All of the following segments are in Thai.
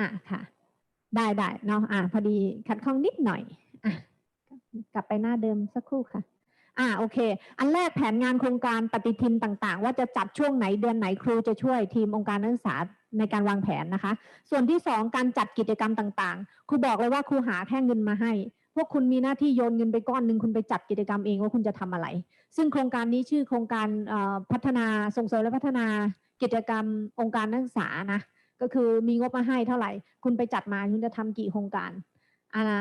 อะค่ะ ได้ได้เนาะอะพอดีขัดข้องนิดหน่อยอะกลับไปหน้าเดิมสักครู่ค่ะอ่าโอเค อันแรกแผนงานโครงการปฏิทินต่างๆ ว่าจะจัดช่วงไหนเดือนไหนครูจะช่วยทีมองค์การนักศึกษาในการวางแผนนะคะ ส่วนที่สองการจัดกิจกรรมต่างๆ ครูบอกเลยว่าครูหาแค่เงินมาให้ พวกคุณมีหน้าที่โยนเงินไปก้อนหนึ่งคุณไปจัดกิจกรรมเองว่าคุณจะทำอะไร ซึ่งโครงการนี้ชื่อโครงการพัฒนาส่งเสริมและพัฒนากิจกรรมองค์การนักศึกษานะ ก็คือมีงบมาให้เท่าไหร่ คุณไปจัดมาคุณจะทำกี่โครงการ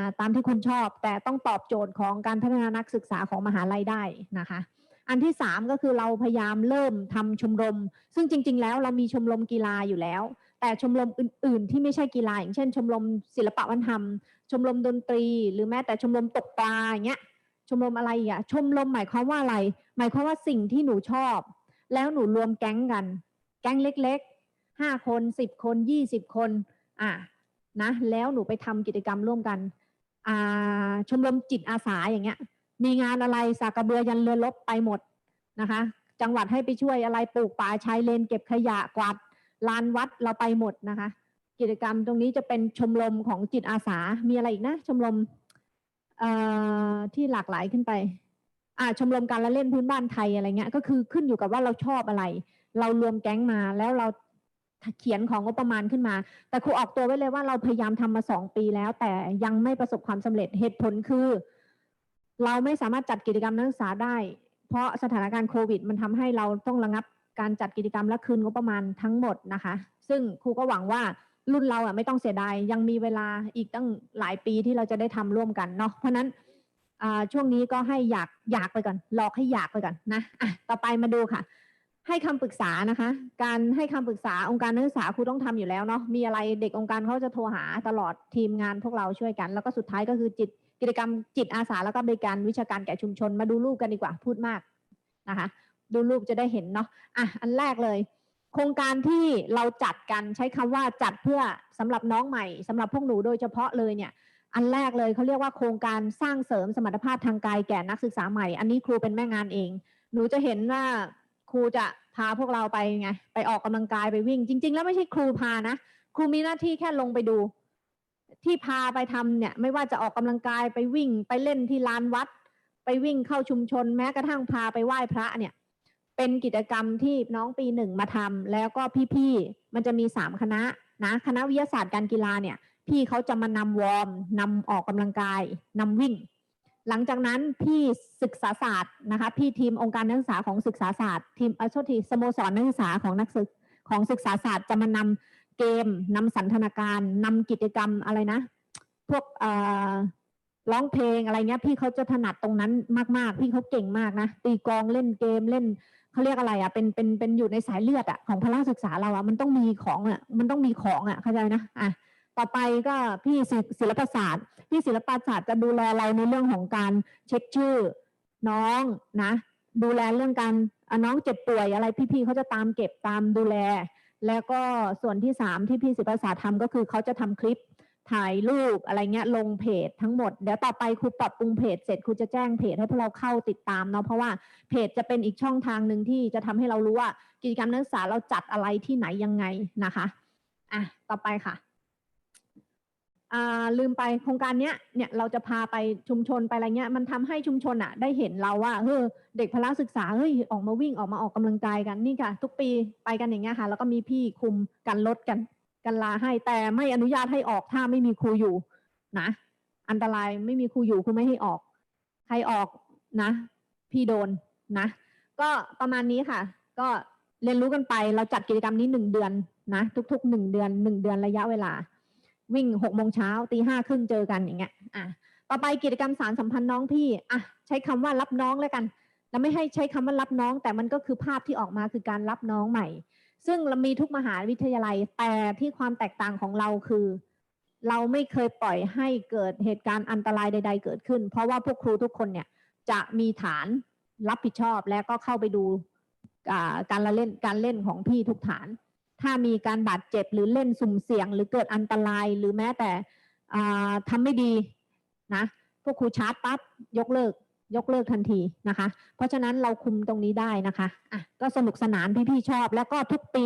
าตามที่คุณชอบ แต่ต้องตอบโจทย์ของการพัฒนานักศึกษาของมหาลัยได้นะคะ อันที่สามก็คือเราพยายามเริ่มทำชมรม ซึ่งจริง ๆ แล้วเรามีชมรมกีฬาอยู่แล้ว แต่ชมรมอื่น ๆ ที่ไม่ใช่กีฬาอย่างเช่น ชมรมศิลปวัฒนธรรม ชมรมดนตรี หรือแม้แต่ชมรมตกปลาอย่างเงี้ยชมรมอะไรอีกอะชมรมหมายความว่าอะไร หมายความว่าสิ่งที่หนูชอบ แล้วหนูรวมแก๊งกัน แก๊งเล็ก ห้าคนสิบคนยี่สิบคนอะนะแล้วหนูไปทำกิจกรรมร่วมกันอ่าชมรมจิตอาสาอย่างเงี้ย มีงานอะไรสากระเบือยันเรือลบไปหมดนะคะ จังหวัดให้ไปช่วยอะไรปลูกป่าชายเลน เก็บขยะกวาดลานวัดเราไปหมดนะคะ กิจกรรมตรงนี้จะเป็นชมรมของจิตอาสา มีอะไรอีกนะ ชมรมที่หลากหลายขึ้นไปอ่าชมรมการละเล่นพื้นบ้านไทยอะไรเงี้ย ก็คือขึ้นอยู่กับว่าเราชอบอะไร เรารวมแก๊งมาแล้วเรา เขียนของงบประมาณขึ้นมา แต่ครูออกตัวไว้เลยว่าเราพยายามทำมาสองปีแล้ว แต่ยังไม่ประสบความสำเร็จเหตุผลคือ เราไม่สามารถจัดกิจกรรมนักศึกษาได้ เพราะสถานการณ์โควิด มันทำให้เราต้องระงับการจัดกิจกรรมและคืนงบประมาณทั้งหมดนะคะ ซึ่งครูก็หวังว่ารุ่นเราอะไม่ต้องเสียดายยังมีเวลาอีกตั้งหลายปีที่เราจะได้ทำร่วมกันเนาะเพราะฉะนั้นช่วงนี้ก็ให้อยากอยากไปก่อนหลอกให้อยากไปก่อนนะอะต่อไปมาดูค่ะ ให้คำปรึกษานะคะ การให้คำปรึกษาองค์การนักศึกษาครูต้องทำอยู่แล้วเนาะมีอะไรเด็กองค์การเขาจะโทรหาตลอดทีมงานพวกเราช่วยกัน แล้วก็สุดท้ายก็คือจิตกิจกรรมจิตอาสาแล้วก็บริการวิชาการแก่ชุมชนมาดูรูปกันดีกว่าพูดมากนะคะ ดูรูปจะได้เห็นเนาะอะอันแรกเลย โครงการที่เราจัดกันใช้คำว่าจัดเพื่อสำหรับน้องใหม่สำหรับพวกหนูโดยเฉพาะเลยเนี่ย อันแรกเลยเขาเรียกว่าโครงการสร้างเสริมสมรรถภาพทางกายแก่นักศึกษาใหม่ อันนี้ครูเป็นแม่งานเอง หนูจะเห็นว่า ครูจะพาพวกเราไปไงไปออกกำลังกายไปวิ่ง จริง ๆ แล้วไม่ใช่ครูพานะครูมีหน้าที่แค่ลงไปดู ที่พาไปทำเนี่ย ไม่ว่าจะออกกำลังกายไปวิ่ง ไปเล่นที่ลานวัด ไปวิ่งเข้าชุมชน แม้กระทั่งพาไปไหว้พระเนี่ย เป็นกิจกรรมที่น้องปีหนึ่งมาทำแล้วก็พี่ๆมันจะมีสามคณะนะคณะวิทยาศาสตร์การกีฬาเนี่ย พี่เขาจะมานำวอร์มนำออกกำลังกายนำวิ่ง หลังจากนั้นพี่ศึกษาศาสตร์นะคะพี่ทีมองค์การนักศึกษาของศึกษาศาสตร์ทีมเออโทษทีสโมสรนักศึกษาของนักศึกของศึกษาศาสตร์จะมานำเกมนำสันทนาการนำกิจกรรมอะไรนะ พวกเอ่อร้องเพลงอะไรเงี้ย พี่เขาจะถนัดตรงนั้นมากๆ พี่เขาเก่งมากนะตีกองเล่นเกมเล่นเขาเรียกอะไรอะเป็นเป็นเป็นอยู่ในสายเลือดอะของพละศึกษาเราอะมันต้องมีของอะมันต้องมีของอะเข้าใจนะอะ ต่อไปก็พี่ศิลปศาสตร์ พี่ศิลปศาสตร์จะดูแลเราในเรื่องของการเช็คชื่อน้องนะ ดูแลเรื่องการอน้องเจ็บป่วยอะไรพี่ๆเขาจะตามเก็บตามดูแล แล้วก็ส่วนที่สามที่พี่ศิลปศาสตร์ทำก็คือเขาจะทำคลิปถ่ายรูปอะไรเงี้ยลงเพจทั้งหมดเดี๋ยวต่อไปครูปรับปรุงเพจเสร็จครูจะแจ้งเพจให้พวกเราเข้าติดตามเนาะเพราะว่าเพจจะเป็นอีกช่องทางหนึ่งที่จะทำให้เรารู้ว่ากิจกรรมนักศึกษาเราจัดอะไรที่ไหนยังไงนะคะอะต่อไปค่ะ ลืมไปโครงการเนี้ยเนี่ยเราจะพาไปชุมชนไปอะไรเงี้ย มันทำให้ชุมชนอะ ได้เห็นเราว่าเฮ้ยเด็กพละศึกษาเฮ้ยออกมาวิ่งออกมาออกกำลังกายกันนี่ค่ะ ทุกปีไปกันอย่างเงี้ยค่ะ แล้วก็มีพี่คุมกันลดกันกันลาให้ แต่ไม่อนุญาตให้ออกถ้าไม่มีครูอยู่นะอันตรายไม่มีครูอยู่ครูไม่ให้ออก ใครออกนะ พี่โดนนะ ก็ประมาณนี้ค่ะ ก็เรียนรู้กันไปเราจัดกิจกรรมนี้หนึ่งเดือนนะ ทุกๆหนึ่งเดือนหนึ่งเดือนระยะเวลา วิ่งหกโมงเช้าตีห้าครึ่งเจอกันอย่างเงี้ยอะต่อไปกิจกรรมสารสัมพันธ์น้องพี่อะใช้คำว่ารับน้องแล้วกันเราไม่ให้ใช้คำว่ารับน้อง แต่มันก็คือภาพที่ออกมาคือการรับน้องใหม่ ซึ่งเรามีทุกมหาวิทยาลัยแต่ที่ความแตกต่างของเราคือ เราไม่เคยปล่อยให้เกิดเหตุการณ์อันตรายใด ๆ เกิดขึ้น เพราะว่าพวกครูทุกคนเนี่ยจะมีฐานรับผิดชอบและก็เข้าไปดูการละเล่นการเล่นของพี่ทุกฐาน ถ้ามีการบาดเจ็บหรือเล่นสุ่มเสี่ยง หรือเกิดอันตรายหรือแม้แต่อ่าทำไม่ดีนะพวกครูชาร์จปั๊บยกเลิกยกเลิกทันทีนะคะ เพราะฉะนั้นเราคุมตรงนี้ได้นะคะอะก็สนุกสนานพี่ๆชอบ แล้วก็ทุกปี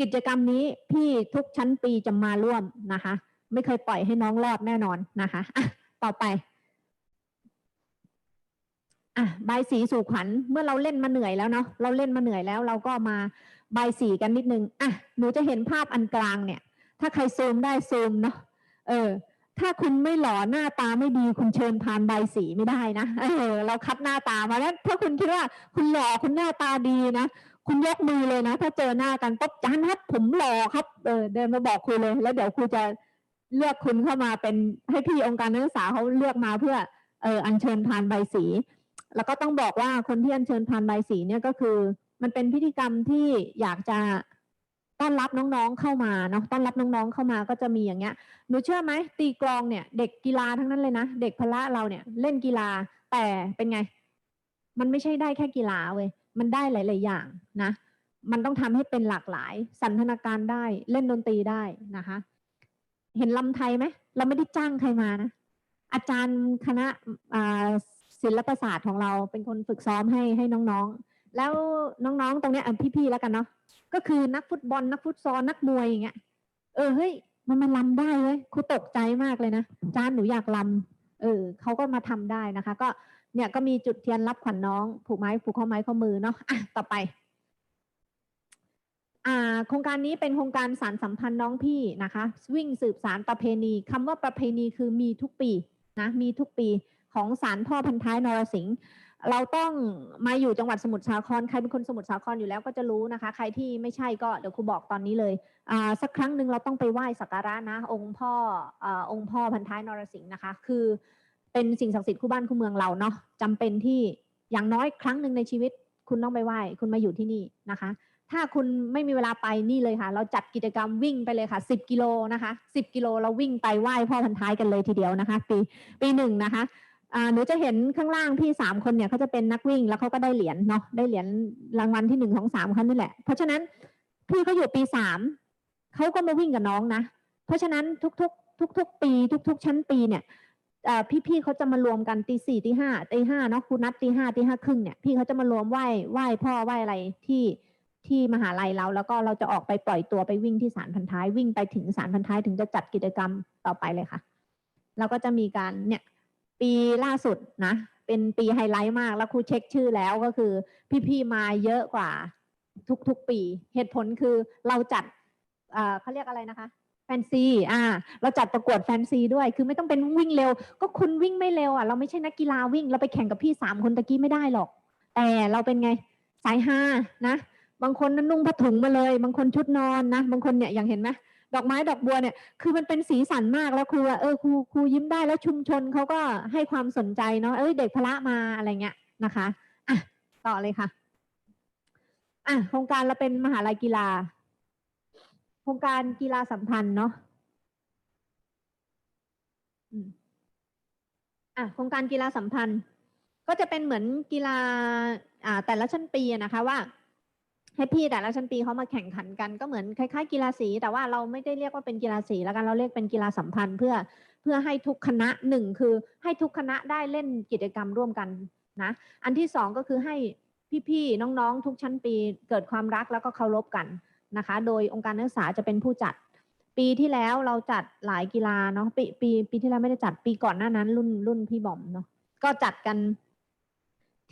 กิจกรรมนี้พี่ทุกชั้นปีจะมาร่วมนะคะ ไม่เคยปล่อยให้น้องรอดแน่นอนนะคะอะต่อไปอะใบสีสู่ขวัญเมื่อเราเล่นมาเหนื่อยแล้วเนาะเราเล่นมาเหนื่อยแล้ว เราก็มา ใบสีกันนิดนึงอะหนูจะเห็นภาพอันกลางเนี่ย ถ้าใครซูมได้ซูมเนาะเออ ถ้าคุณไม่หล่อหน้าตาไม่ดีคุณเชิญพานใบสีไม่ได้นะเออเราคัดหน้าตามาแล้ว ถ้าคุณคิดว่าคุณหล่อคุณหน้าตาดีนะคุณยกมือเลยนะ ถ้าเจอหน้ากันปุ๊บจานครับผมหล่อครับเออเดินมาบอกครูเลย แล้วเดี๋ยวครูจะเลือกคุณเข้ามาเป็นให้พี่องค์การนักศึกษาเขาเลือกมาเพื่อเอออัญเชิญพานใบสี แล้วก็ต้องบอกว่าคนที่อัญเชิญพานใบสีเนี่ยก็คือ มันเป็นพิธีกรรมที่อยากจะต้อนรับน้องๆเข้ามาเนาะต้อนรับน้องๆเข้ามาก็จะมีอย่างเงี้ยหนูเชื่อไหมตีกลองเนี่ย เด็กกีฬาทั้งนั้นเลยนะเด็กพละเราเนี่ยเล่นกีฬาแต่เป็นไง มันไม่ใช่ได้แค่กีฬาเว้ยมันได้หลาย ๆ อย่างนะ มันต้องทำให้เป็นหลากหลาย สันทนาการได้เล่นดนตรีได้นะคะ เห็นลำไทยไหมเราไม่ได้จ้างใครมานะอาจารย์คณะศิลปศาสตร์ของเราเป็นคนฝึกซ้อมให้ให้น้องๆ แล้วน้องๆ ตรงเนี้ยพี่ๆแล้วกันเนาะก็คือนักฟุตบอลนักฟุตซอลนักมวยอย่างเงี้ยเออเฮ้ยมันมาลำได้เว้ยครูตกใจมากเลยนะจารย์หนูอยากลำเออเขาก็มาทำได้นะคะ ก็เนี่ยก็มีจุดเทียนรับขวัญน้อง ผูกไม้ผูกข้อไม้ข้อมือเนาะอะต่อไป อ่า โครงการนี้เป็นโครงการสารสัมพันธ์น้องพี่นะคะ วิ่งสืบสารประเพณีคำว่าประเพณีคือมีทุกปีนะมีทุกปีของสารพ่อพันท้ายนรสิงห์ เราต้องมาอยู่จังหวัดสมุทรสาคร ใครเป็นคนสมุทรสาครอยู่แล้วก็จะรู้นะคะ ใครที่ไม่ใช่ก็เดี๋ยวครูบอกตอนนี้เลยสักครั้งหนึ่งเราต้องไปไหว้สักการะนะ องค์พ่ออองค์พ่อพันท้ายนรสิงห์นะคะ คือเป็นสิ่งศักดิ์สิทธิ์คู่บ้านคู่เมืองเราเนาะจำเป็นที่อย่างน้อยครั้งหนึ่งในชีวิต คุณต้องไปไหว้คุณมาอยู่ที่นี่นะคะ ถ้าคุณไม่มีเวลาไปนี่เลยค่ะ เราจัดกิจกรรมวิ่งไปเลยค่ะ 10 กิโลนะคะ 10 กิโลเราวิ่งไปไหว้พ่อพันท้ายกันเลยทีเดียวนะคะ ปีปีหนึ่งนะคะ หนูจะเห็นข้างล่างพี่สามคนเนี่ยเขาจะเป็นนักวิ่งแล้วเขาก็ได้เหรียญเนาะได้เหรียญรางวัลที่หนึ่งของสามเขานี่แหละ เพราะฉะนั้นพี่เขาอยู่ปีสามเขาก็มาวิ่งกับน้องนะ เพราะฉะนั้นทุกๆ ทุก ๆ ปี ทุก ๆ ชั้นปีเนี่ยอ่พี่ๆเขาจะมารวมกันตีสี่ตีห้าตีห้าเนาะครูนัดตีห้าตีห้าครึ่งเนี่ยพี่เขาจะมารวมไหว้ไหว้พ่อไหว้อะไรที่ที่มหาลัยเราแล้วก็เราจะออกไปปล่อยตัวไปวิ่งที่สารพันท้ายวิ่งไปถึงสารพันท้ายถึงจะจัดกิจกรรมต่อไปเลยค่ะ เราก็จะมีการเนี่ย ปีล่าสุดนะ เป็นปีไฮไลท์มาก แล้วครูเช็คชื่อแล้วก็คือ พี่ๆมาเยอะกว่า ทุกๆปี เหตุผลคือเราจัดเขาเรียกอะไรนะคะแฟนซี อ่า เราจัดประกวดแฟนซีด้วย คือไม่ต้องเป็นวิ่งเร็ว ก็คุณวิ่งไม่เร็วอะ เราไม่ใช่นักกีฬาวิ่ง เราไปแข่งกับพี่สามคนตะกี้ไม่ได้หรอก แต่เราเป็นไง สายฮานะ บางคนนั้นนุ่งผ้าถุงมาเลย บางคนชุดนอนนะ บางคนเนี่ย อย่างเห็นไหม ดอกไม้ดอกบัวเนี่ย คือมันเป็นสีสันมากแล้วครูเออครูครูยิ้มได้แล้วชุมชนเขาก็ให้ความสนใจเนาะเอ้ยเด็กพละมาอะไรเงี้ยนะคะอะต่อเลยค่ะอะโครงการเราเป็นมหาลัยกีฬา โครงการกีฬาสัมพันธ์เนาะอืมอะโครงการกีฬาสัมพันธ์ ก็จะเป็นเหมือนกีฬาอ่าแต่ละชั้นปีนะคะว่า ให้พี่แต่ละชั้นปีเขามาแข่งขันกันก็เหมือนคล้ายๆกีฬาสี แต่ว่าเราไม่ได้เรียกว่าเป็นกีฬาสีแล้วกันเราเรียกเป็นกีฬาสัมพันธ์ เพื่อเพื่อให้ทุกคณะหนึ่งคือให้ทุกคณะได้เล่นกิจกรรมร่วมกันนะอันที่สองก็คือให้พี่ๆน้องๆ ทุกชั้นปีเกิดความรักแล้วก็เคารพกันนะคะ โดยองค์การนักศึกษาจะเป็นผู้จัด ปีที่แล้วเราจัดหลายกีฬาเนาะปีปีปีที่แล้วไม่ได้จัดปีก่อนหน้านั้น รุ่นรุ่นพี่บอมเนาะก็จัดกัน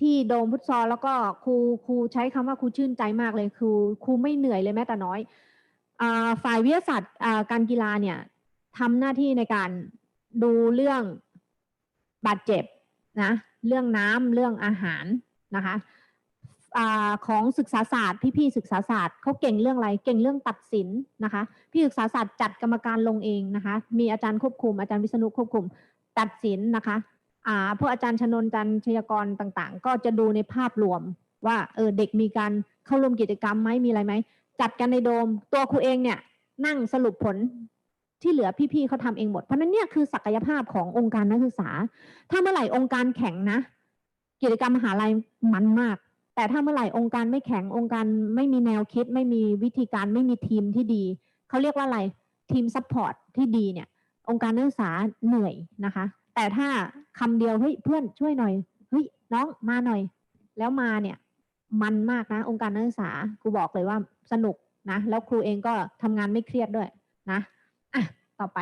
ที่โดมฟุตซอลแล้วก็ครูครูใช้คำว่าครูชื่นใจมากเลยครูครูไม่เหนื่อยเลยแม้แต่น้อยอฝ่ายวิทยาศาสตร์การกีฬาเนี่ยทำหน้าที่ในการดูเรื่องบาดเจ็บนะเรื่องน้ำเรื่องอาหารนะคะอของศึกษาศาสตร์พี่ๆศึกษาศาสตร์เขาเก่งเรื่องอะไรเก่งเรื่องตัดสินนะคะพี่ศึกษาศาสตร์จัดกรรมการลงเองนะคะ มีอาจารย์ควบคุมอาจารย์วิษณุควบคุมตัดสินนะคะ อ่าพวกอาจารย์ชนนจันทร์ชยากรต่างๆ ก็จะดูในภาพรวมว่าเออเด็กมีการเข้าร่วมกิจกรรมไหมมีอะไรไหมจัดกันในโดม ตัวครูเองเนี่ยนั่งสรุปผลที่เหลือพี่ๆเขาทำเองหมด เพราะฉะนั้นเนี่ยคือศักยภาพขององค์การนักศึกษา ถ้าเมื่อไหร่องค์การแข็งนะ กิจกรรมมหาลัยมันมาก แต่ถ้าเมื่อไหร่องค์การไม่แข็งองค์การไม่มีแนวคิด ไม่มีวิธีการไม่มีทีมที่ดีเขาเรียกว่าอะไรทีมซัพพอร์ตที่ดีเนี่ย องค์การนักศึกษาเหนื่อยนะคะ แต่ถ้า คำเดียวเฮ้ยเพื่อนช่วยหน่อยเฮ้ยน้องมาหน่อย แล้วมาเนี่ย มันมากนะองค์การนักศึกษาครูบอกเลยว่าสนุกนะแล้วครูเองก็ทำงานไม่เครียดด้วยนะอะต่อไป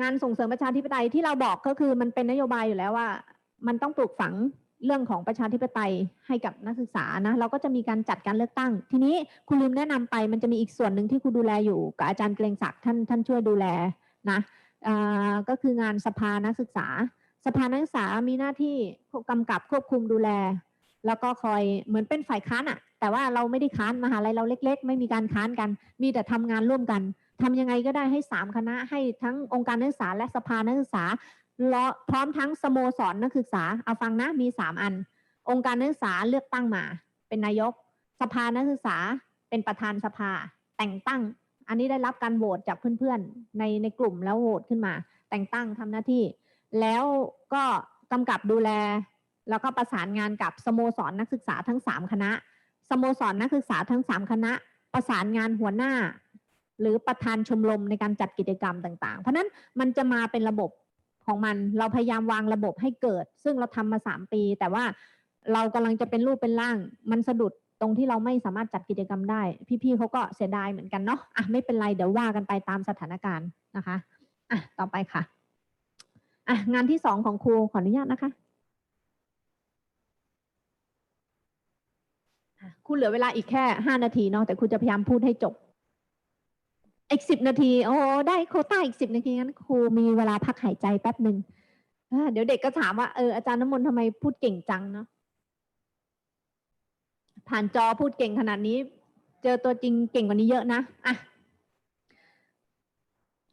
งานส่งเสริมประชาธิปไตยที่เราบอกก็คือมันเป็นนโยบายอยู่แล้วว่า มันต้องปลูกฝังเรื่องของประชาธิปไตยให้กับนักศึกษานะเราก็จะมีการจัดการเลือกตั้ง ทีนี้คุณลืมแนะนำไปมันจะมีอีกส่วนหนึ่งที่คุณดูแลอยู่กับอาจารย์เกรงศักดิ์ท่านท่านช่วยดูแลนะ ก็คืองานสภานักศึกษา สภานักศึกษามีหน้าที่กำกับควบคุมดูแล แล้วก็คอยเหมือนเป็นฝ่ายค้านอะแต่ว่าเราไม่ได้ค้านมหาลัยเราเล็ก ๆ ไม่มีการค้านกัน มีแต่ทำงานร่วมกันทำยังไงก็ได้ให้สามคณะให้ทั้งองค์การนักศึกษาและสภานักศึกษาแล้วพร้อมทั้งสโมสรนักศึกษาเอาฟังนะมีสามอัน องค์การนักศึกษาเลือกตั้งมา เป็นนายก สภานักศึกษาเป็นประธานสภา แต่งตั้ง อันนี้ได้รับการโหวตจากเพื่อนๆในในกลุ่มแล้วโหวตขึ้นมา แต่งตั้งทำหน้าที่ แล้วก็กำกับดูแล แล้วก็ประสานงานกับสโมสรนักศึกษาทั้งสามคณะสโมสรนักศึกษาทั้งสามคณะ ประสานงานหัวหน้า หรือประธานชมรมในการจัดกิจกรรมต่างๆ เพราะนั้นมันจะมาเป็นระบบของมัน เราพยายามวางระบบให้เกิด ซึ่งเราทำมาสามปี แต่ว่าเรากำลังจะเป็นรูปเป็นร่าง มันสะดุด ตรงที่เราไม่สามารถจัดกิจกรรมได้ พี่ๆเขาก็เสียดายเหมือนกันเนาะอะไม่เป็นไรเดี๋ยวว่ากันไปตามสถานการณ์นะคะอะต่อไปค่ะอะงานที่สองของครูขออนุญาตนะคะครูเหลือเวลาอีกแค่ห้านาทีเนาะแต่ครูจะพยายามพูดให้จบ อีกสิบนาที โอ้ได้โคต้าอีกสิบนาทีงั้นครูมีเวลาพักหายใจแป๊บหนึ่งเดี๋ยวเด็กก็ถามว่าเอออาจารย์น้ำมนต์ทำไมพูดเก่งจังเนาะ ผ่านจอพูดเก่งขนาดนี้ เจอตัวจริงเก่งกว่านี้เยอะนะอะ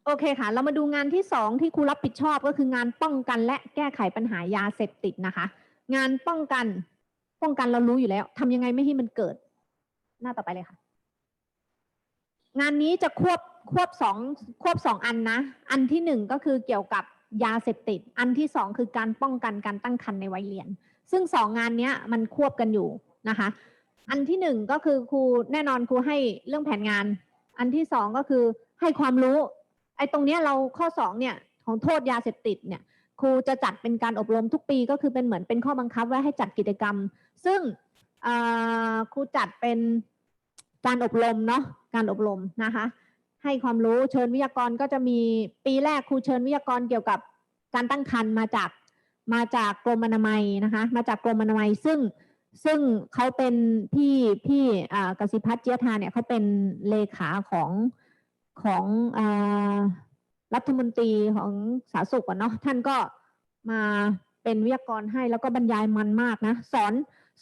โอเคค่ะ เรามาดูงานที่สองที่ครูรับผิดชอบก็คืองานป้องกันและแก้ไขปัญหายาเสพติดนะคะ งานป้องกันป้องกันเรารู้อยู่แล้วทำยังไงไม่ให้มันเกิด หน้าต่อไปเลยค่ะ งานนี้จะควบควบสองควบสองอันนะ อันที่หนึ่งก็คือเกี่ยวกับยาเสพติด อันที่สองคือการป้องกันการตั้งครรภ์ในวัยเรียน ซึ่งสองงานนี้มันควบกันอยู่นะคะ อันที่หนึ่งก็คือครูแน่นอนครูให้เรื่องแผนงาน อันที่สองก็คือให้ความรู้ ไอ้ตรงเนี้ยเราข้อสองเนี่ยของโทษยาเสพติดเนี่ยครูจะจัดเป็นการอบรมทุกปีก็คือเป็นเหมือนเป็นข้อบังคับไว้ให้จัดกิจกรรม ซึ่งครูจัดเป็นการอบรมเนาะการอบรมนะคะให้ความรู้เชิญวิทยากรก็จะมีปีแรกครูเชิญวิทยากรเกี่ยวกับการตั้งครรภ์มาจากมาจากกรมอนามัยนะคะมาจากกรมอนามัย ซึ่ง ซึ่งเขาเป็นพี่พี่กสิพัฒน์เจียธาเนี่ยเขาเป็นเลขาของของอรัฐมนตรีของสาธารณสุขเนาะท่านก็มาเป็นวิทยากรให้แล้วก็บรรยายมันมากนะ สอน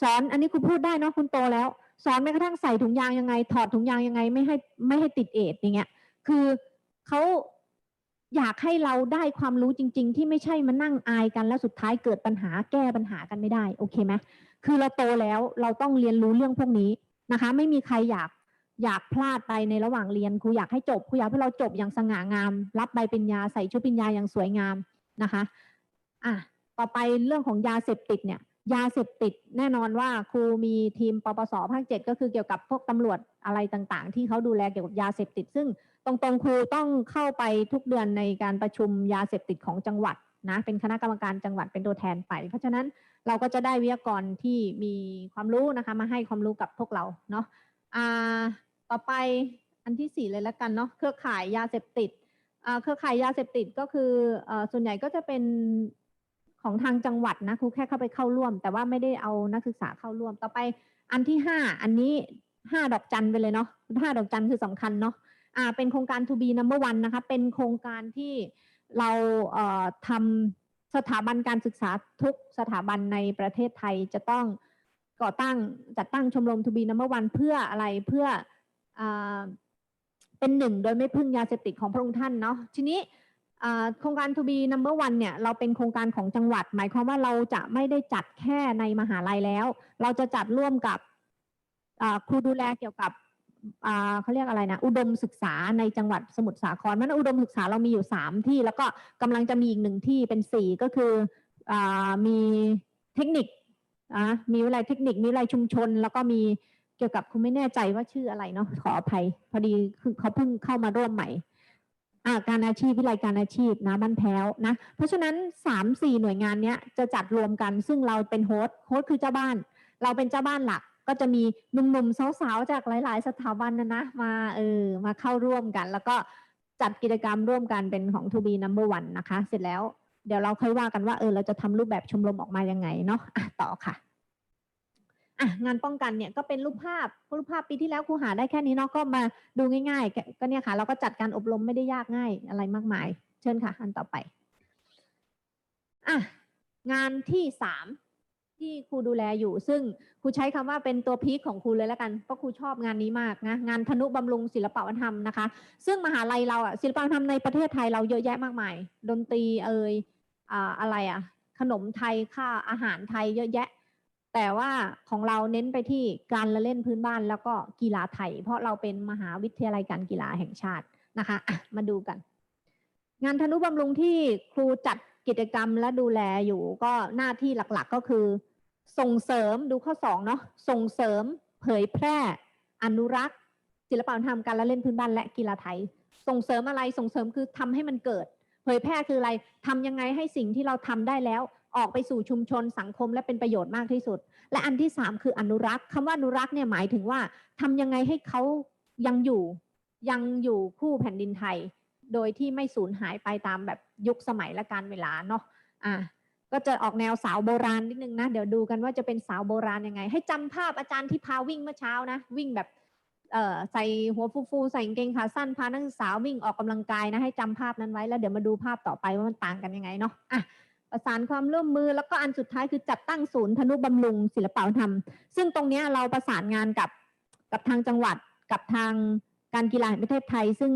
สอนอันนี้คุณพูดได้เนาะคุณโตแล้ว สอนแม้กระทั่งใส่ถุงยางยังไง ถอดถุงยางยังไงไม่ให้ไม่ให้ติดเอดส์อย่างเงี้ย คือเขา อยากให้เราได้ความรู้จริง ๆ ที่ไม่ใช่มานั่งอายกันแล้วสุดท้ายเกิดปัญหาแก้ปัญหากันไม่ได้โอเคไหมคือเราโตแล้วเราต้องเรียนรู้เรื่องพวกนี้นะคะ ไม่มีใครอยากอยากพลาดไปในระหว่างเรียนครูอยากให้จบครูอยากให้เราจบอย่างสง่างาม รับใบปริญญาใส่ชุดปริญญาอย่างสวยงามนะคะ อะต่อไปเรื่องของยาเสพติดเนี่ย ยาเสพติดแน่นอนว่าครูมีทีมปปสภาคเจ็ดก็คือเกี่ยวกับพวกตำรวจอะไรต่างๆ ที่เขาดูแลเกี่ยวกับยาเสพติด ซึ่งตรงๆครูต้องเข้าไปทุกเดือนในการประชุมยาเสพติดของจังหวัดนะเป็นคณะกรรมการจังหวัดเป็นตัวแทนไป เพราะฉะนั้นเราก็จะได้วิทยากรที่มีความรู้นะคะมาให้ความรู้กับพวกเราเนาะอ่าต่อไปอันที่สี่เลยแล้วกันเนาะเครือข่ายยาเสพติดอ่าเครือข่ายยาเสพติดก็คืออ่อส่วนใหญ่ก็จะเป็น ของทางจังหวัดนะครูแค่เข้าไปเข้าร่วม แต่ว่าไม่ได้เอานักศึกษาเข้าร่วม ต่อไปอันที่ห้าอันนี้ห้าดอกจันไปเลยเนาะห้าดอกจันคือสำคัญเนาะอ่าเป็นโครงการ to be number one นะคะเป็นโครงการที่เราเอ่อทำสถาบันการศึกษาทุกสถาบันในประเทศไทยจะต้องก่อตั้งจัดตั้งชมรม to be number one เพื่ออะไรเพื่ออเป็นหนึ่งโดยไม่พึ่งยาเสพติดของพระองค์ท่านเนาะทีนี้ โครงการ to be number one เนี่ยเราเป็นโครงการของจังหวัด หมายความว่าเราจะไม่ได้จัดแค่ในมหาลัยแล้ว เราจะจัดร่วมกับครูดูแลเกี่ยวกับเขาเรียกอะไรนะ อุดมศึกษาในจังหวัดสมุทรสาครมันอุดมศึกษาเรามีอยู่สามที่ แล้วก็กำลังจะมีอีกหนึ่งที่เป็นสี่ก็คืออมีเทคนิคมีวิทยาลัยเทคนิคมีวิทยาลัยชุมชน แล้วก็มีเกี่ยวกับคุณไม่แน่ใจว่าชื่ออะไรเนาะขออภัย พอดีคือเขาเพิ่งเข้ามาร่วมใหม่ การอาชีพวิไลการอาชีพนะบ้านแพ้วนะเพราะฉะนั้นสามสี่หน่วยงานเนี้ยจะจัดรวมกันซึ่งเราเป็นโฮสต์โฮสต์คือเจ้าบ้าน เราเป็นเจ้าบ้านหลักก็จะมีหนุ่มๆสาวๆจากหลาย ๆ สถาบันนะนะมาเออมาเข้าร่วมกัน แล้วก็จัดกิจกรรมร่วมกันเป็นของ To be number one นะคะ เสร็จแล้วเดี๋ยวเราค่อยว่ากันว่าเออเราจะทำรูปแบบชมรมออกมายังไงเนาะะต่อค่ะ อะงานป้องกันเนี่ยก็เป็นรูปภาพรูปภาพปีที่แล้วครูหาได้แค่นี้เนาะก็มาดูง่ายๆ ก็เนี่ยค่ะ เราก็จัดการอบรมไม่ได้ยากง่ายอะไรมากมาย เชิญค่ะ อันต่อไปอะงานที่สามที่ครูดูแลอยู่ ซึ่งครูใช้คำว่าเป็นตัวพีคของครูเลยแล้วกันเพราะครูชอบงานนี้มากนะงานธนุบำรุงศิลปวัฒนธรรมนะคะ ซึ่งมหาลัยเราอะศิลปวัฒนธรรมในประเทศไทยเราเยอะแยะมากมาย ดนตรีเอ่ยอ่าอะไรอะขนมไทยค่าอาหารไทยเยอะแยะ แต่ว่าของเราเน้นไปที่การละเล่นพื้นบ้านแล้วก็กีฬาไทย เพราะเราเป็นมหาวิทยาลัยการกีฬาแห่งชาตินะคะมาดูกัน งานธนุบำรุงที่ครูจัดกิจกรรมและดูแลอยู่ก็หน้าที่หลักๆก็คือ ส่งเสริมดูข้อสองเนาะส่งเสริม เผยแพร่ อนุรักษ์ ศิลปวัฒนธรรมการละเล่นพื้นบ้านและกีฬาไทย ส่งเสริมอะไรส่งเสริมคือทำให้มันเกิด เผยแพร่คืออะไรทำยังไงให้สิ่งที่เราทำได้แล้ว ออกไปสู่ชุมชนสังคมและเป็นประโยชน์มากที่สุด และอันที่สามคืออนุรักษ์คำว่าอนุรักษ์เนี่ยหมายถึงว่าทำยังไงให้เขายังอยู่ยังอยู่คู่แผ่นดินไทย โดยที่ไม่สูญหายไปตามแบบยุคสมัยและการเวลาเนาะอะก็จะออกแนวสาวโบราณนิดนึงนะ เดี๋ยวดูกันว่าจะเป็นสาวโบราณยังไง ให้จำภาพอาจารย์ที่พาวิ่งเมื่อเช้านะ วิ่งแบบเอ่อใส่หัวฟูๆใส่กางเกงขาสั้นพานักศึกษาวิ่งออกกำลังกายนะให้จำภาพนั้นไว้แล้วเดี๋ยวมาดูภาพต่อไปว่ามันต่างกันยังไงเนาะอะ ประสานความร่วมมือแล้วก็อันสุดท้ายคือจัดตั้งศูนย์ธนุบำรุงศิลปวัฒนธรรม ซึ่งตรงนี้เราประสานงานกับกับทางจังหวัดกับทางการกีฬาแห่งประเทศไทย ซึ่ง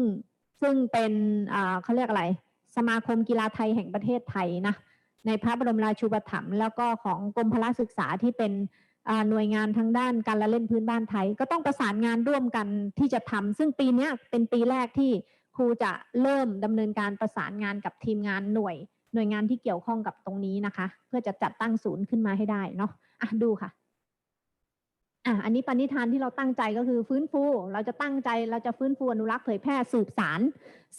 ซึ่งเป็นเขาเรียกอะไร สมาคมกีฬาไทยแห่งประเทศไทยนะในพระบรมราชูปถัมภ์แล้วก็ของกรมพละศึกษาที่เป็นหน่วยงานทางด้านการละเล่นพื้นบ้านไทย ก็ต้องประสานงานร่วมกันที่จะทำซึ่งปีนี้เป็นปีแรกที่ครูจะเริ่มดำเนินการประสานงานกับทีมงานหน่วย หน่วยงานที่เกี่ยวข้องกับตรงนี้นะคะ เพื่อจะจัดตั้งศูนย์ขึ้นมาให้ได้เนาะอะดูค่ะอะอันนี้ปณิธานที่เราตั้งใจก็คือฟื้นฟู เราจะตั้งใจเราจะฟื้นฟูอนุรักษ์เผยแพร่สืบสาร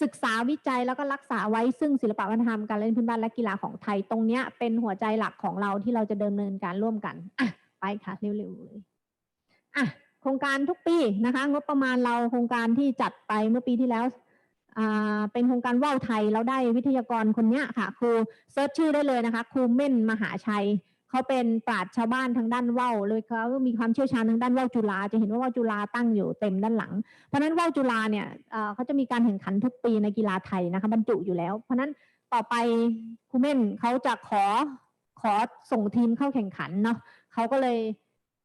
ศึกษาวิจัยแล้วก็รักษาไว้ซึ่งศิลปวัฒนธรรมการเล่นพื้นบ้านและกีฬาของไทยตรงเนี้ยเป็นหัวใจหลักของเราที่เราจะดำเนินการร่วมกันอะไปค่ะเร็วๆเลยอะโครงการทุกปีนะคะ งบประมาณเราโครงการที่จัดไปเมื่อปีที่แล้ว เป็นโครงการว่าวไทยเราได้วิทยากรคนนี้ค่ะ ครูเซิร์ชชื่อได้เลยนะคะ ครูเม่นมหาชัยเขาเป็นปราชญ์ชาวบ้านทางด้านว่าวเลยเขามีความเชี่ยวชาญทางด้านว่าวจุฬาจะเห็นว่าว่าวจุฬาตั้งอยู่เต็มด้านหลัง เพราะนั้นว่าวจุฬาเนี่ยเขาจะมีการแข่งขันทุกปีในกีฬาไทยนะคะบรรจุอยู่แล้ว เพราะนั้นต่อไปครูเม่นเขาจะขอขอส่งทีมเข้าแข่งขันเนาะเขาก็เลย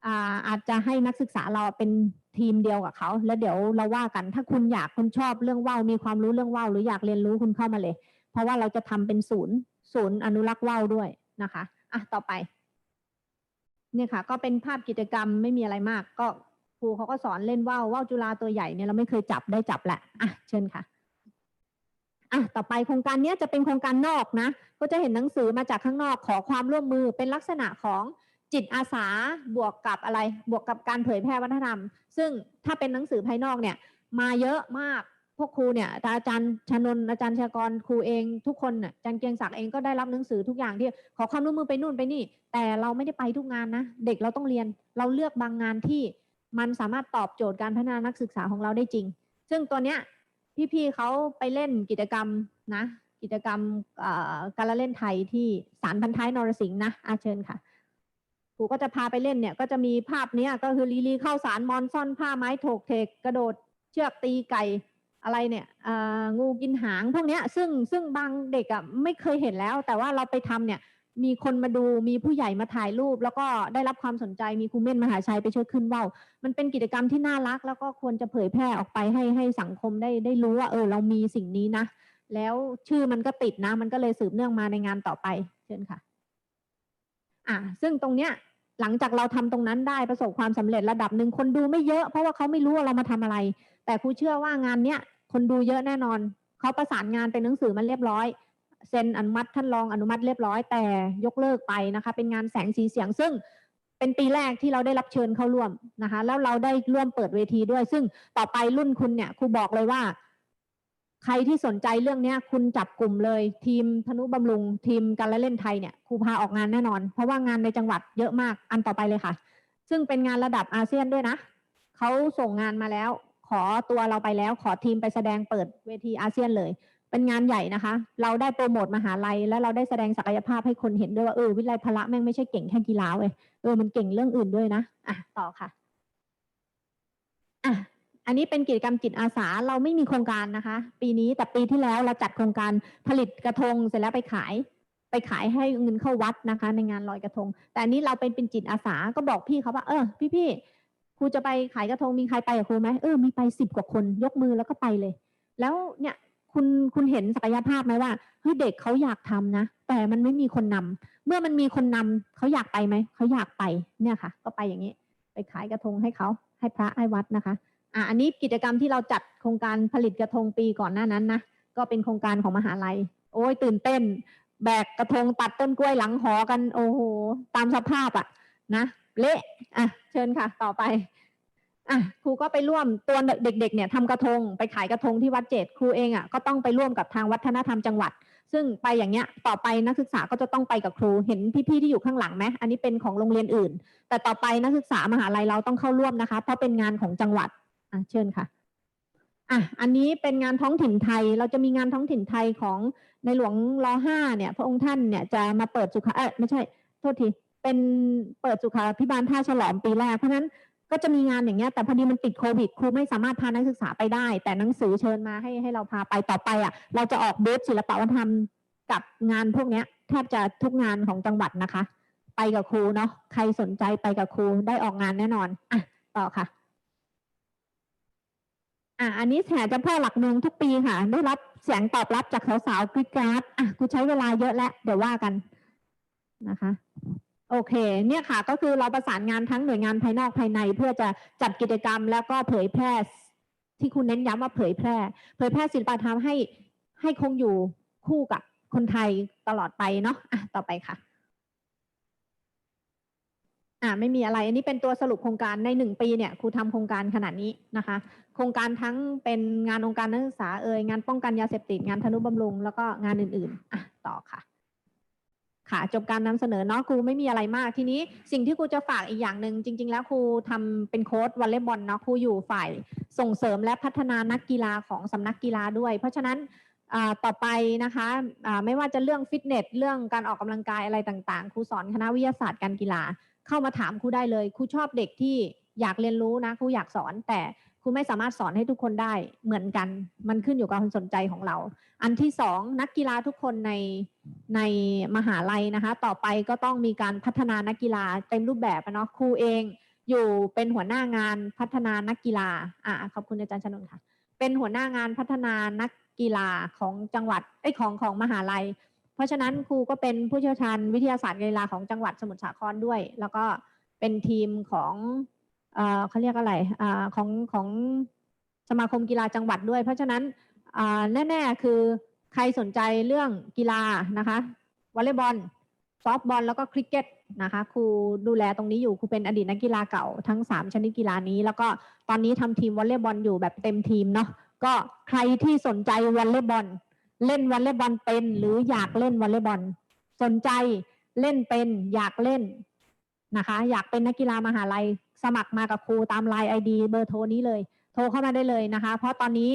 อาอาจจะให้นักศึกษาเราเป็น ทีมเดียวกับเขาแล้วเดี๋ยวเราว่ากันถ้าคุณอยากคุณชอบเรื่องว่าวมีความรู้เรื่องว่าวหรืออยากเรียนรู้คุณเข้ามาเลย เพราะว่าเราจะทำเป็นศูนย์ศูนย์อนุรักษ์ว่าวด้วยนะคะอะต่อไปเนี่ยค่ะ ก็เป็นภาพกิจกรรมไม่มีอะไรมาก ก็ครูเขาก็สอนเล่นว่าวว่าวจุฬาตัวใหญ่เนี่ยเราไม่เคยจับได้จับแหละอะเชิญค่ะอะต่อไปโครงการเนี้ยจะเป็นโครงการนอกนะ ก็จะเห็นหนังสือมาจากข้างนอกขอความร่วมมือเป็นลักษณะของ จิตอาสาบวกกับอะไรบวกกับการเผยแพร่วัฒนธรรม ซึ่งถ้าเป็นหนังสือภายนอกเนี่ย มาเยอะมากพวกครูเนี่ยอาจารย์ชนนท์อาจารย์ชากรครูเองทุกคนน่ะอาจารย์เกียงศักดิ์เองก็ได้รับหนังสือทุกอย่างที่ขอความร่วมมือไปนู่นไปนี่ แต่เราไม่ได้ไปทุกงานนะ เด็กเราต้องเรียนเราเลือกบางงานที่มันสามารถตอบโจทย์การพัฒนานักศึกษาของเราได้จริง ซึ่งตัวเนี้ยพี่ๆเขาไปเล่นกิจกรรมนะ กิจกรรมการละเล่นไทยที่สารพันท้ายนรสิงห์นะอาเชิญค่ะ รูก็จะพาไปเล่นเนี่ย ก็จะมีภาพเนี้ยก็คือลีลีเข้าสารมอนซ่อนผ้าไม้โถกเทกกระโดดเชือกตีไก่อะไรเนี่ยงูกินหางพวกเนี้ย ซึ่งซึ่งบางเด็กอะไม่เคยเห็นแล้ว แต่ว่าเราไปทำเนี่ย มีคนมาดูมีผู้ใหญ่มาถ่ายรูป แล้วก็ได้รับความสนใจมีครูเม่นมหาชัยไปช่วยขึ้นว่าวมันเป็นกิจกรรมที่น่ารัก แล้วก็ควรจะเผยแพร่ออกไปให้ให้สังคมได้ได้รู้ว่าเออเรามีสิ่งนี้นะแล้วชื่อมันก็ติดนะ มันก็เลยสืบเนื่องมาในงานต่อไปเชิญค่ะ อ่าซึ่งตรงเนี้ย หลังจากเราทำตรงนั้นได้ประสบความสำเร็จระดับหนึ่งคนดูไม่เยอะเพราะว่าเขาไม่รู้ว่าเรามาทำอะไร แต่ครูเชื่อว่างานเนี้ยคนดูเยอะแน่นอนเขาประสานงานเป็นหนังสือมันเรียบร้อยเซ็นอนุมัติท่านรองอนุมัติเรียบร้อยแต่ยกเลิกไปนะคะ เป็นงานแสงสีเสียงซึ่งเป็นปีแรกที่เราได้รับเชิญเข้าร่วมนะคะ แล้วเราได้ร่วมเปิดเวทีด้วย ซึ่งต่อไปรุ่นคุณเนี่ยครูบอกเลยว่า ใครที่สนใจเรื่องเนี้ยคุณจับกลุ่มเลย ทีมธนุบำรุง ทีมการละเล่นไทยเนี่ยครูพาออกงานแน่นอน เพราะว่างานในจังหวัดเยอะมากอันต่อไปเลยค่ะ ซึ่งเป็นงานระดับอาเซียนด้วยนะเขาส่งงานมาแล้ว ขอตัวเราไปแล้ว ขอทีมไปแสดงเปิดเวทีอาเซียนเลย เป็นงานใหญ่นะคะ เราได้โปรโมทมหาลัย และเราได้แสดงศักยภาพให้คนเห็นด้วยว่าเออวิทยาลัยพละแม่งไม่ใช่เก่งแค่กีฬาเว้ยเออมันเก่งเรื่องอื่นด้วยนะอะต่อค่ะอะ อันนี้เป็นกิจกรรมจิตอาสาเราไม่มีโครงการนะคะ ปีนี้แต่ปีที่แล้วเราจัดโครงการผลิตกระทงเสร็จแล้วไปขายไปขายให้เงินเข้าวัดนะคะ ในงานลอยกระทง แต่อันนี้เราเป็นเป็นจิตอาสาก็บอกพี่เขาว่า เออ พี่พี่ๆครูจะไปขายกระทงมีใครไปกับครูไหมเออมีไปสิบกว่าคนยกมือแล้วก็ไปเลย แล้วเนี่ยคุณคุณเห็นศักยภาพไหมว่าเฮ้ยเด็กเขาอยากทำนะ แต่มันไม่มีคนนำเมื่อมันมีคนนำเขาอยากไปไหมเขาอยากไปเนี่ยค่ะ ก็ไปอย่างนี้ ไปขายกระทงให้เขาให้พระให้วัดนะคะ อะอันนี้กิจกรรมที่เราจัดโครงการผลิตกระทงปีก่อนหน้านั้นนะก็เป็นโครงการของมหาลัย โอ้ยตื่นเต้น แบกกระทงตัดต้นกล้วยหลังหอกันโอ้โหตามสภาพอะนะเละอะเชิญค่ะ ต่อไปอะครูก็ไปร่วมตัวเด็กๆเนี่ยทำกระทงไปขายกระทงที่วัดเจดครูเองอะก็ต้องไปร่วมกับทางวัฒนธรรมจังหวัด ซึ่งไปอย่างเงี้ยต่อไปนักศึกษาก็จะต้องไปกับครูเห็นพี่ๆที่อยู่ข้างหลังไหมอันนี้เป็นของโรงเรียนอื่น แต่ต่อไปนักศึกษามหาลัยเราต้องเข้าร่วมนะคะ เพราะเป็นงานของจังหวัด อะเชิญค่ะอะอันนี้เป็นงานท้องถิ่นไทย เราจะมีงานท้องถิ่นไทยของในหลวงรห้าเนี่ย พระองค์ท่านเนี่ยจะมาเปิดสุขาเออไม่ใช่ โทษที เป็นเปิดสุขาพิบาลท่าฉลอมปีแรก เพราะฉะนั้นก็จะมีงานอย่างเงี้ย แต่พอดีมันติดโควิดครูไม่สามารถพานักศึกษาไปได้ แต่หนังสือเชิญมาให้ให้เราพาไปต่อไปอะ เราจะออกบูธศิลปวัฒนธรรมกับงานพวกเนี้ยแทบจะทุกงานของจังหวัดนะคะ ไปกับครูเนาะ ใครสนใจไปกับครูได้ออกงานแน่นอน อะ ต่อค่ะ อะอันนี้แห่เจ้าพ่อหลักเมืองทุกปีค่ะ ได้รับเสียงตอบรับจากสาวๆกรีดกราดอะกูใช้เวลาเยอะแล้วเดี๋ยวว่ากันนะคะ โอเค เนี่ยค่ะ ก็คือเราประสานงานทั้งหน่วยงานภายนอกภายใน เพื่อจะจัดกิจกรรมแล้วก็เผยแพร่ที่คุณเน้นย้ำว่าเผยแพร่ เผยแพร่ศิลปธรรมให้ให้คงอยู่คู่กับคนไทยตลอดไปเนาะอะต่อไปค่ะอ่าไม่มีอะไร อันนี้เป็นตัวสรุปโครงการในหนึ่งปีเนี่ยครูทำโครงการขนาดนี้นะคะ ครงการทั้งเป็นงานองค์การนักศึกษาเอ่ยงานป้องกันยาเสพติดงานทนุบำรุง แล้วก็งานอื่นๆอะต่อค่ะ ค่ะ จบการนำเสนอเนาะครูไม่มีอะไรมากทีนี้สิ่งที่ครูจะฝากอีกอย่างหนึ่งจริง ๆ แล้วครูทำเป็นโค้ชวอลเลย์บอลเนาะครูอยู่ฝ่ายส่งเสริมและพัฒนานักกีฬาของสำนักกีฬาด้วย เพราะฉะนั้นต่อไปนะคะไม่ว่าจะเรื่องฟิตเนสเรื่องการออกกำลังกายอะไรต่างๆครูสอนคณะวิทยาศาสตร์การกีฬาเข้ามาถามครูได้เลยครูชอบเด็กที่อยากเรียนรู้นะครูอยากสอนแต่ ครูไม่สามารถสอนให้ทุกคนได้เหมือนกัน มันขึ้นอยู่กับความสนใจของเรา อันที่สองนักกีฬาทุกคนในในมหาลัยนะคะ ต่อไปก็ต้องมีการพัฒนานักกีฬาเต็มรูปแบบอะเนาะครูเองอยู่เป็นหัวหน้างานพัฒนานักกีฬาอ่าขอบคุณอาจารย์ชนนค่ะ เป็นหัวหน้างานพัฒนานักกีฬาของจังหวัดไอของของมหาลัย เพราะฉะนั้นครูก็เป็นผู้เชี่ยวชาญวิทยาศาสตร์กีฬาของจังหวัดสมุทรสาครด้วย แล้วก็เป็นทีมของ เขาเรียกอะไรอของของสมาคมกีฬาจังหวัดด้วย เพราะฉะนั้นแน่ๆคือใครสนใจเรื่องกีฬานะคะวอลเลย์บอลซอฟบอลแล้วก็คริกเก็ตนะคะครูดูแลตรงนี้อยู่ครูเป็นอดีตนักกีฬาเก่าทั้ง 3 ชนิดกีฬานี้ แล้วก็ตอนนี้ทำทีมวอลเลย์บอลอยู่แบบเต็มทีมเนาะก็ใครที่สนใจวอลเลย์บอลเล่นวอลเลย์บอลเป็น หรืออยากเล่นวอลเลย์บอลสนใจเล่นเป็นอยากเล่นนะคะ อยากเป็นนักกีฬามหาลัย สมัครมากับครูตามไลน์ไอดีเบอร์โทรนี้เลย โทรเข้ามาได้เลยนะคะ เพราะตอนนี้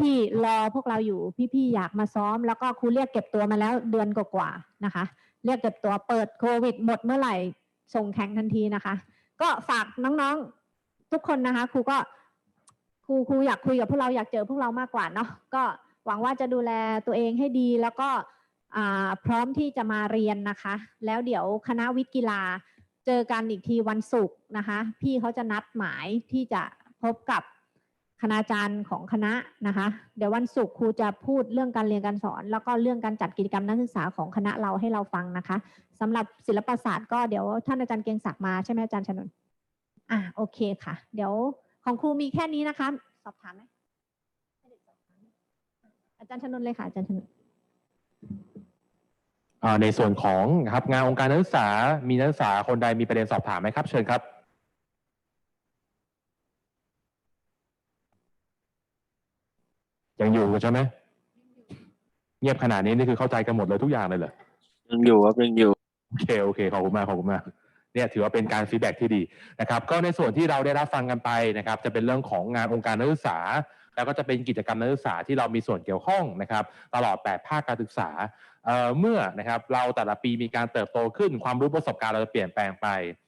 พี่ๆรอพวกเราอยู่พี่ๆอยากมาซ้อม แล้วก็ครูเรียกเก็บตัวมาแล้วเดือนกว่าๆนะคะ เรียกเก็บตัวเปิดโควิดหมดเมื่อไหร่ส่งแข่งทันทีนะคะ ก็ฝากน้องๆทุกคนนะคะ ครูก็ครูครูอยากคุยกับพวกเราอยากเจอพวกเรามากกว่าเนาะก็หวังว่าจะดูแลตัวเองให้ดีแล้วก็พร้อมที่จะมาเรียนนะคะ แล้วเดี๋ยวคณะวิทย์กีฬา เจอกันอีกทีวันศุกร์นะคะ พี่เขาจะนัดหมายที่จะพบกับคณาจารย์ของคณะนะคะ เดี๋ยววันศุกร์ครูจะพูดเรื่องการเรียนการสอน แล้วก็เรื่องการจัดกิจกรรมนักศึกษาของคณะเราให้เราฟังนะคะสำหรับศิลปศาสตร์ก็เดี๋ยวท่านอาจารย์เกียงศักดิ์มาใช่ไหมอาจารย์ชนนท์อะโอเคค่ะ เดี๋ยวของครูมีแค่นี้นะคะ สอบถามไหมอาจารย์ชนนท์เลยค่ะอาจารย์ชนนท์ ในส่วนของนะครับงานองค์การนักศึกษา มีนักศึกษาคนใดมีประเด็นสอบถามไหมครับ เชิญครับ ยังอยู่ใช่ไหมเงียบขนาดนี้นี่คือเข้าใจกันหมดเลยทุกอย่างเลยเหรอยังอยู่ครับยังอยู่โอเคโอเคขอบคุณมากขอบคุณมากเนี่ยถือว่าเป็นการฟีดแบ็ที่ดีนะครับ ก็ในส่วนที่เราได้รับฟังกันไปนะครับ จะเป็นเรื่องของงานองค์การนักศึกษา แล้วก็จะเป็นกิจกรรมนักศึกษาที่เรามีส่วนเกี่ยวข้องนะครับตลอด 8 ภาคการศึกษาเเมื่อนะครับเราแต่ละปีมีการเติบโตขึ้น ความรู้ประสบการณ์เราจะเปลี่ยนแปลงไป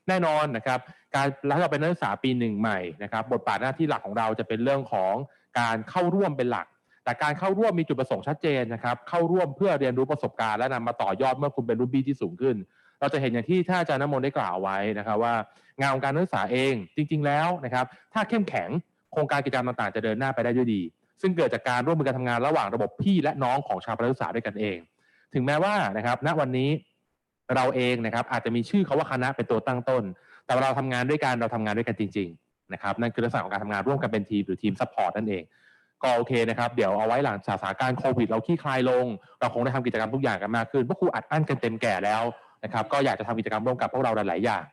แน่นอนนะครับการแล้วเราเป็นนักศึกษาปีหนึ่งใหม่นะครับบทบาทหน้าที่หลักของเราจะเป็นเรื่องของการเข้าร่วมเป็นหลักแต่การเข้าร่วมมีจุดประสงค์ชัดเจนนะครับเข้าร่วมเพื่อเรียนรู้ประสบการณ์และนำมาต่อยอดเมื่อคุณเป็นรุ่นพี่ที่สูงขึ้น เราจะเห็นอย่างที่ท่านอาจารย์น้ำมนต์ได้กล่าวไว้นะครับว่างานองการนักศึกษาเองจริง ๆ แล้วนะครับถ้าเข้มแข็ง ครงการกิจกรรมต่างๆ จะเดินหน้าไปได้ด้วยดี ซึ่งเกิดจากการร่วมมือกันทำงานระหว่างระบบพี่และน้องของชาวนักศึกษาด้วยกันเอง ถึงแม้ว่านะครับณวันนี้เราเองนะครับอาจจะมีชื่อเขาว่าคณะเป็นตัวตั้งต้น แต่เราทำงานด้วยกันเราทำงานด้วยกันจริงๆนะครับนั่นคือลักษณะของการทำงานร่วมกันเป็นทีมหรือทีมซัพพอร์ตนั่นเองก็โอเคนะครับเดี๋ยวเอาไว้หลังสถานการณ์โควิด เราคลี่คลายลง เราคงได้ทำกิจกรรมทุกอย่างกันมากขึ้นพวกครูอัดอั้นกันเต็มแก่แล้วนะครับก็อยากจะทำกิจกรรมร่วมกับพวกเราหลายๆอย่าง